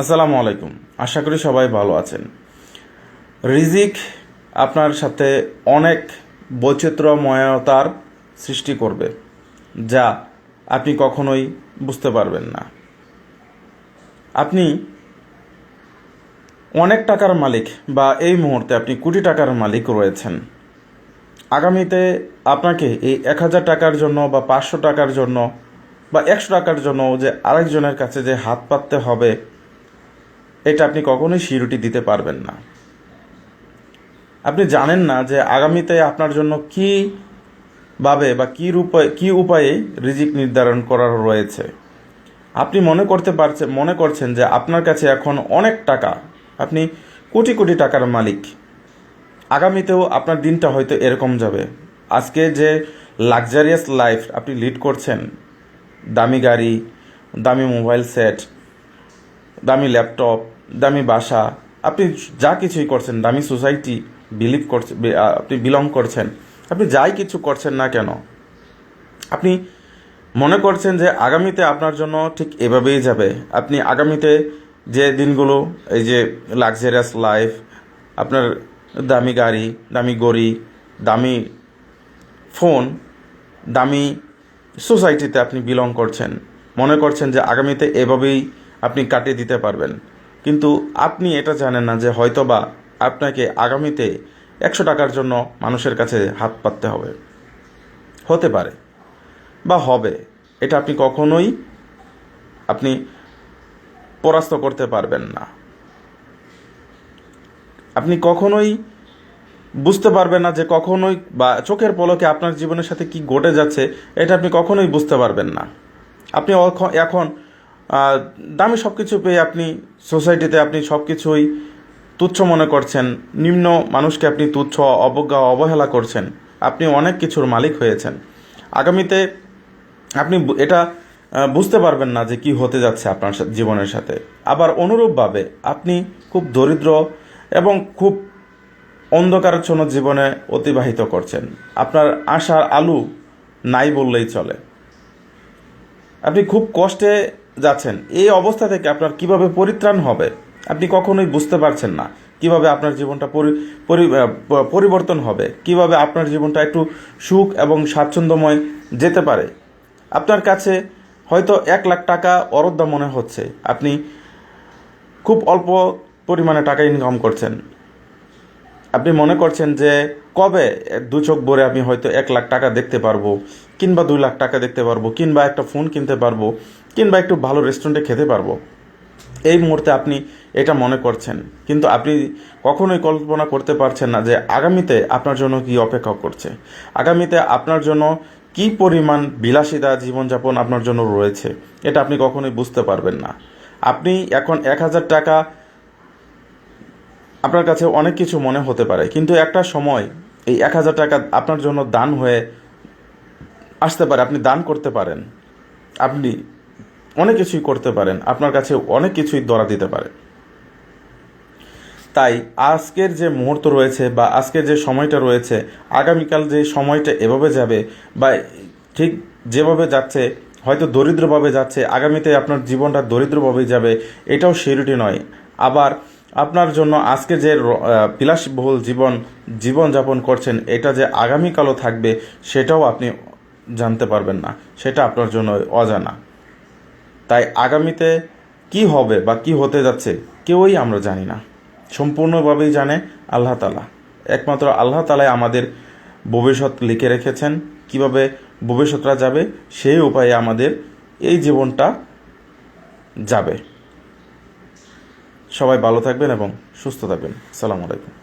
আসসালামু আলাইকুম। আশা করি সবাই ভালো আছেন। রিজিক আপনার সাথে অনেক বৈচিত্র্যময়তার সৃষ্টি করবে, যা আপনি কখনোই বুঝতে পারবেন না। আপনি অনেক টাকার মালিক বা এই মুহূর্তে আপনি কোটি টাকার মালিক রয়েছেন। আগামীতে আপনাকে এই এক হাজার টাকার জন্য বা পাঁচশো টাকার জন্য বা একশো টাকার জন্য যে আরেকজনের কাছে যে হাত পাততে হবে এটা আপনি কখনোই শিরুটি দিতে পারবেন না। আপনি জানেন না যে আগামীতে আপনার জন্য কি ভাবে বা কি রূপে কি উপায়ে রিজিক নির্ধারণ করার রয়েছে। আপনি মনে করতে পারছেন মনে করছেন যে আপনার কাছে এখন অনেক টাকা, আপনি কোটি কোটি টাকার মালিক। আগামীতেও আপনার দিনটা হয়তো এরকম যাবে। আজকে যে লাক্সারিয়াস লাইফ আপনি লিড করছেন, দামি গাড়ি, দামি মোবাইল সেট দামি ল্যাপটপ, দামি বাসা, আপনি যা কিছুই করছেন, দামি সোসাইটি বিলিভ করছে আপনি বিলং করছেন, আপনি যাই কিছু করছেন না কেন, আপনি মনে করছেন যে আগামীতে আপনার জন্য ঠিক এভাবেই যাবে, আপনি আগামীতে যে দিনগুলো, এই যে লাক্সারিয়াস লাইফ আপনার দামি গাড়ি, দামি গড়ি, দামি ফোন দামি সোসাইটিতে আপনি বিলং করছেন, মনে করছেন যে আগামীতে এভাবেই আপনি কাটিয়ে দিতে পারবেন। কিন্তু আপনি এটা জানেন না যে হয়তোবা আপনাকে আগামীতে একশো টাকার জন্য মানুষের কাছে হাত পাততে হবে। হতে পারে। বা হবে। এটা আপনি কখনোই আপনি পরাস্ত করতে পারবেন না। আপনি কখনোই বুঝতে পারবেন না যে কখনোই বা চোখের পলকে আপনার জীবনের সাথে কি ঘটে যাচ্ছে, এটা আপনি কখনোই বুঝতে পারবেন না। আপনি এখন দামি সব কিছু পেয়ে আপনি সোসাইটিতে আপনি সব কিছুই তুচ্ছ মনে করছেন, নিম্ন মানুষকে আপনি তুচ্ছ, অবজ্ঞা, অবহেলা করছেন, আপনি অনেক কিছুর মালিক হয়েছেন। আগামীতে আপনি এটা বুঝতে পারবেন না যে কি হতে যাচ্ছে আপনার জীবনের সাথে। আবার অনুরূপভাবে আপনি খুব দরিদ্র এবং খুব অন্ধকারচ্ছন্ন জীবনে অতিবাহিত করছেন। আপনার আশার আলু নাই বললেই চলে। আপনি খুব কষ্টে যাচ্ছেন, এই অবস্থা থেকে আপনার কীভাবে পরিত্রাণ হবে? আপনি কখনোই বুঝতে পারছেন না কীভাবে আপনার জীবনটা পরি- পরি- পরিবর্তন হবে, কীভাবে আপনার জীবনটা একটু সুখ এবং স্বাচ্ছন্দ্যময় যেতে পারে। আপনার কাছে হয়তো এক লাখ টাকা অরদ্দা মনে হচ্ছে। আপনি খুব অল্প পরিমাণে টাকা ইনকাম করছেন। আপনি মনে করছেন যে কবে দু চোখ ভরে আমি হয়তো এক লাখ টাকা দেখতে পারব, কিংবা দুই লাখ টাকা দেখতে পারব, কিংবা একটা ফোন কিনতে পারব, কিংবা একটু ভালো রেস্টুরেন্টে খেতে পারব? এই মুহূর্তে আপনি এটা মনে করছেন। কিন্তু আপনি কখনোই কল্পনা করতে পারছেন না যে আগামীতে আপনার জন্য কি অপেক্ষা করছে। আগামীতে আপনার জন্য কি পরিমাণ বিলাসিতা জীবনযাপন আপনার জন্য রয়েছে, এটা আপনি কখনোই বুঝতে পারবেন না। আপনি এখন এক হাজার টাকা আপনার কাছে অনেক কিছু মনে হতে পারে, কিন্তু একটা সময় এই এক হাজার টাকা আপনার জন্য দান হয়ে আসতে পারে, আপনি দান করতে পারেন, আপনি অনেক কিছুই করতে পারেন, আপনার কাছে অনেক কিছুই ধরা দিতে পারে। তাই আজকের যে মুহূর্ত রয়েছে বা আজকের যে সময়টা রয়েছে, আগামীকাল যে সময়টা এভাবে যাবে বা ঠিক যেভাবে যাচ্ছে, হয়তো দরিদ্রভাবে যাচ্ছে, আগামীতে আপনার জীবনটা দরিদ্রভাবেই যাবে, এটাও সিউরিটি নয়। আবার আপনার জন্য আজকে যে বিলাসবহুল জীবন, জীবনযাপন করছেন, এটা যে আগামীকালও থাকবে, সেটাও আপনি জানতে পারবেন না। সেটা আপনার জন্য অজানা। তাই আগামীতে কি হবে বা কি হতে যাচ্ছে, কেউই আমরা জানি না। সম্পূর্ণভাবেই জানে আল্লাহ তালা একমাত্র আল্লাহ তালাই আমাদের ভবিষ্যৎ লিখে রেখেছেন, কীভাবে ভবিষ্যৎটা যাবে, সেই উপায়ে আমাদের এই জীবনটা যাবে। সবাই ভালো থাকবেন এবং সুস্থ থাকবেন। সালাম আলাইকুম।